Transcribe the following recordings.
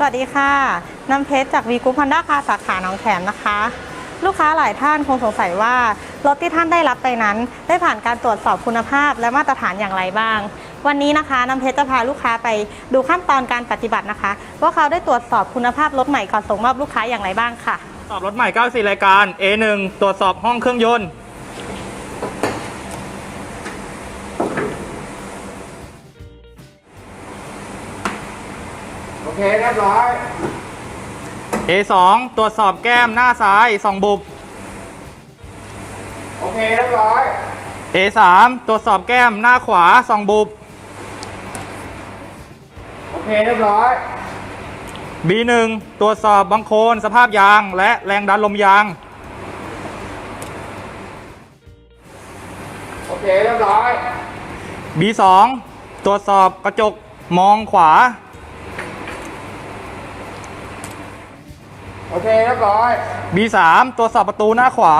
สวัสดีค่ะน้ำเพชรจากวีกูพันด้าคาสาขาหนองแขมนะคะ ลูกค้าหลายท่านคงสงสัยว่ารถที่ท่านได้รับไปนั้น ได้ผ่านการตรวจสอบคุณภาพและมาตรฐานอย่างไรบ้าง วันนี้นะคะน้ำเพชรจะพาลูกค้าไปดูขั้นตอนการปฏิบัตินะคะ ว่าเขาได้ตรวจสอบคุณภาพรถใหม่ก่อนส่งมอบลูกค้าอย่างไรบ้างค่ะ สอบรถใหม่94รายการ A1 ตรวจสอบห้องเครื่องยนต์ โอเคเรียบร้อย A2 ตรวจสอบแก้มหน้าซ้ายส่องบุบ โอเคเรียบร้อย A3 ตรวจสอบแก้มหน้าขวาส่องบุบ โอเคเรียบร้อย B1 ตรวจสอบบังโคลนสภาพยาง และแรงดันลมยาง โอเคเรียบร้อย B2 ตรวจสอบกระจกมองขวา โอเคเรียบร้อย B3 ตรวจสอบประตูหน้าขวา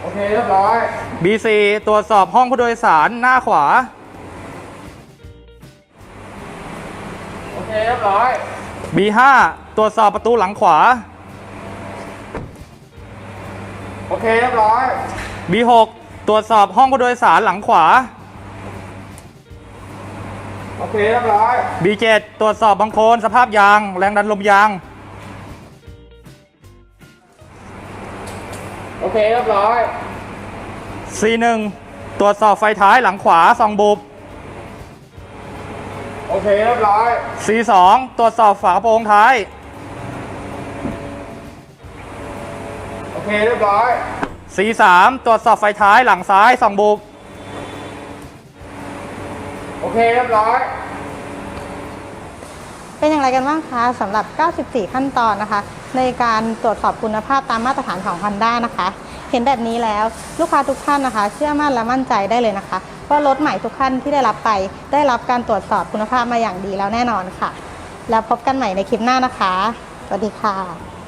โอเคเรียบร้อย B4 ตรวจสอบห้องผู้โดยสารหน้าขวา โอเคเรียบร้อย B5 ตรวจสอบประตูหลังขวา โอเคเรียบร้อย B6 ตรวจสอบห้องผู้โดยสารหลังขวา โอเคเรียบร้อย B7 ตรวจสอบบังโคลนสภาพยาง แรงดันลมยาง โอเคเรียบร้อย C1 ตรวจสอบไฟท้ายหลังขวาส่องบุบ โอเคเรียบร้อย C2 ตรวจสอบฝากระโปรงท้าย โอเคเรียบร้อย C3 ตรวจสอบไฟท้ายหลังซ้ายส่องบุบ โอเคเรียบร้อย เป็นอย่างไรกันบ้างคะสำหรับ 94 ขั้นตอนนะคะ ในการตรวจสอบคุณภาพตามมาตรฐานของ Honda นะคะ เห็นแบบนี้แล้วลูกค้าทุกท่านนะคะ เชื่อมั่นและมั่นใจได้เลยนะคะว่ารถใหม่ทุกคันที่ได้รับไป ได้รับการตรวจสอบคุณภาพมาอย่างดีแล้วแน่นอนค่ะ แล้วพบกันใหม่ในคลิปหน้านะคะ สวัสดีค่ะ